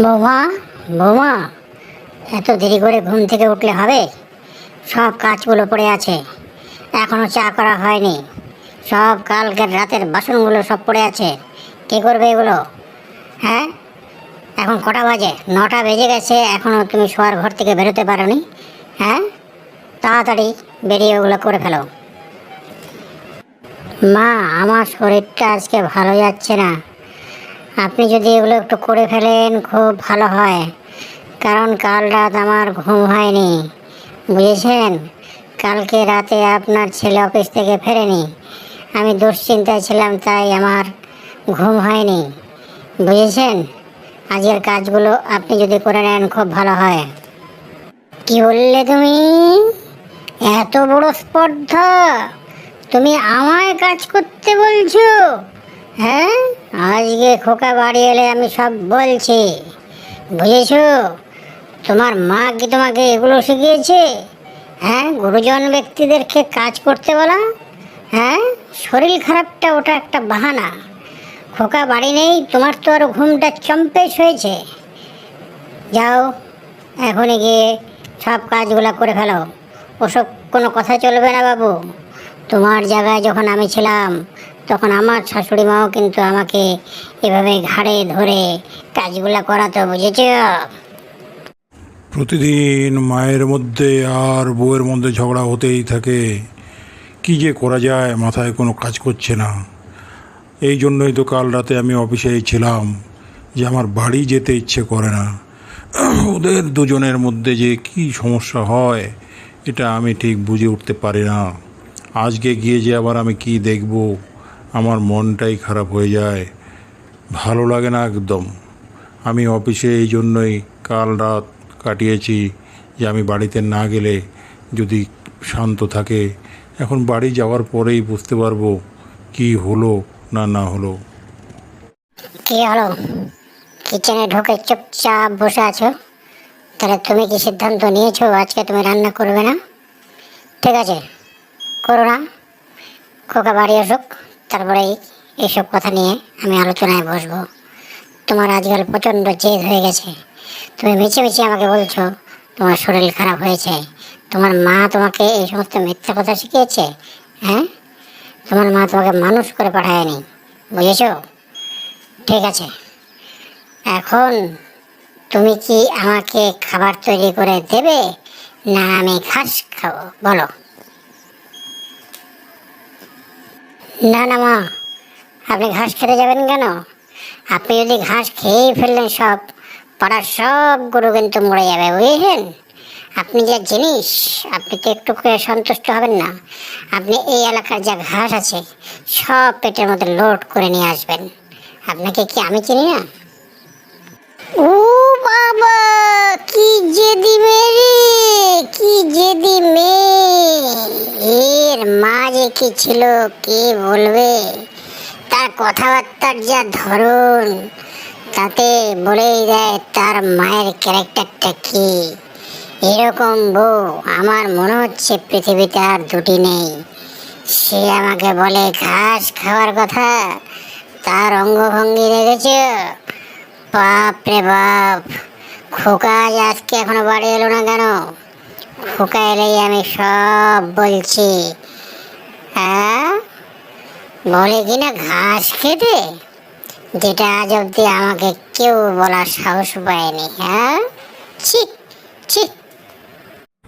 বৌমা বৌমা এত দেরি করে ঘুম থেকে উঠলে হবে? সব কাজগুলো পড়ে আছে এখনও চা করা হয়নি। সব কালকের রাতের বাসনগুলো সব পড়ে আছে। কী করবে এগুলো? হ্যাঁ? এখন কটা বাজে? নটা বেজে গেছে এখনও তুমি শোয়ার ঘর থেকে বেরোতে পারোনি। হ্যাঁ? তাড়াতাড়ি বেরিয়ে ওগুলো করে ফেলো। মা, আমার শরীরটা আজকে ভালো যাচ্ছে না। আপনি যদি এগুলো একটু করে ফেলেন, খুব ভালো হয়। কারণ কাল রাত আমার ঘুম হয়নি। বুঝেছেন? কালকে রাতে আপনার ছেলে অফিস থেকে ফেরেনি। আমি দুশ্চিন্তায় ছিলাম, তাই আমার ঘুম হয়নি। বুঝেছেন? আজকের কাজগুলো আপনি যদি করে নেন, খুব ভালো হয়। কি বললে তুমি? এত বড় স্পর্ধা! তুমি আমায় কাজ করতে বলছো? হ্যাঁ? আজকে খোকা বাড়ি এলে আমি সব বলছি। বুঝেছ? তোমার মা কি তোমাকে এগুলো শিখিয়েছে? হ্যাঁ গুরুজন ব্যক্তিদেরকে কাজ করতে বলা? হ্যাঁ শরীর খারাপটা ওটা একটা বাহানা। খোকা বাড়ি নেই, তোমার তো আর ঘুমটা চম্পেশ হয়েছে। যাও, এখনই গিয়ে সব কাজগুলো করে ফেলো। ওসব কোনো কথা চলবে না বাবু। তোমার জায়গায় যখন আমি ছিলাম তখন আমার শাশুড়ি মাও কিন্তু আমাকে এভাবে ঘাড়ে ধরে কাজগুলো করাতো, বুঝেছ? প্রতিদিন মায়ের মধ্যে আর বউয়ের মধ্যে ঝগড়া হতেই থাকে। কি যে করা যায়, মাথায় কোনো কাজ করছে না। এই জন্যই তো কাল রাতে আমি অফিসেই ছিলাম যে আমার বাড়ি যেতে ইচ্ছে করে না। ওদের দুজনের মধ্যে যে কি সমস্যা হয়, এটা আমি ঠিক বুঝে উঠতে পারি না। আজকে গিয়ে যে আবার আমি কি দেখব? আমার মনটাই খারাপ হয়ে যায়। ভালো লাগে না একদম। আমি অফিসে এই জন্যই কাল রাত কাটিয়েছি যে আমি বাড়িতে না গেলে যদি শান্ত থাকে। এখন বাড়ি যাওয়ার পরেই বুঝতে পারব কি হলো না না হলো। কি হলো? কিচেনে ঢুকে চুপচাপ বসে আছো? তাহলে তুমি কি সিদ্ধান্ত নিয়েছো আজকে তুমি রান্না করবে না? ঠিক আছে, করো না। খোকা, বাড়ি আসুক। তারপরে এইসব কথা নিয়ে আমি আলোচনায় বসবো। তোমার আজকাল প্রচণ্ড জেদ হয়ে গেছে। তুমি মিছে মিছে আমাকে বলছো, তোমার শরীর খারাপ হয়েছে। তোমার মা তোমাকে এই সমস্ত মিথ্যা কথা শিখিয়েছে? হ্যাঁ? তোমার মা তোমাকে মানুষ করে পাঠায়নি। বুঝেছ? ঠিক আছে। এখন তুমি কি আমাকে খাবার তৈরি করে দেবে? না, আমি ঘাস খাব। বলো। না না মা। আপনি ঘাস খেতে যাবেন কেন? আপনি যদি ঘাস খেয়েই ফেললেন সব, পাড়ার সব গরু কিন্তু মরে যাবে, বুঝেছেন? আপনি যা জিনিস, আপনি তো একটু করে সন্তুষ্ট হবেন না। আপনি এই এলাকার যা ঘাস আছে, সব পেটের মধ্যে লোড করে নিয়ে আসবেন। আপনাকে কি আমি চিনি না? ও বাবা, কি জেদি মেরে কি জেদি মেয়ে এর মা যে কি ছিল, কে বলবে? তার কথাবার্তার যা ধরন, তাতে বলেই দেয় তার মায়ের ক্যারেক্টারটা কি। এরকম বউ আমার মনে হচ্ছে পৃথিবীতে আর দুটি নেই। সে আমাকে বলে, ঘাস খাওয়ার কথা? তার অঙ্গভঙ্গি দেখেছ? বাপ রে বাপ, খোকা আজ আজকে এখনও বাড়ি এলো না কেন? খোকা এলেই আমি সব বলছি। হ্যাঁ? বলে কিনা ঘাস খেতে? যেটা আজ অব্দি আমাকে কেউ বলার সাহস পায়নি হ্যাঁ? ছি ছি।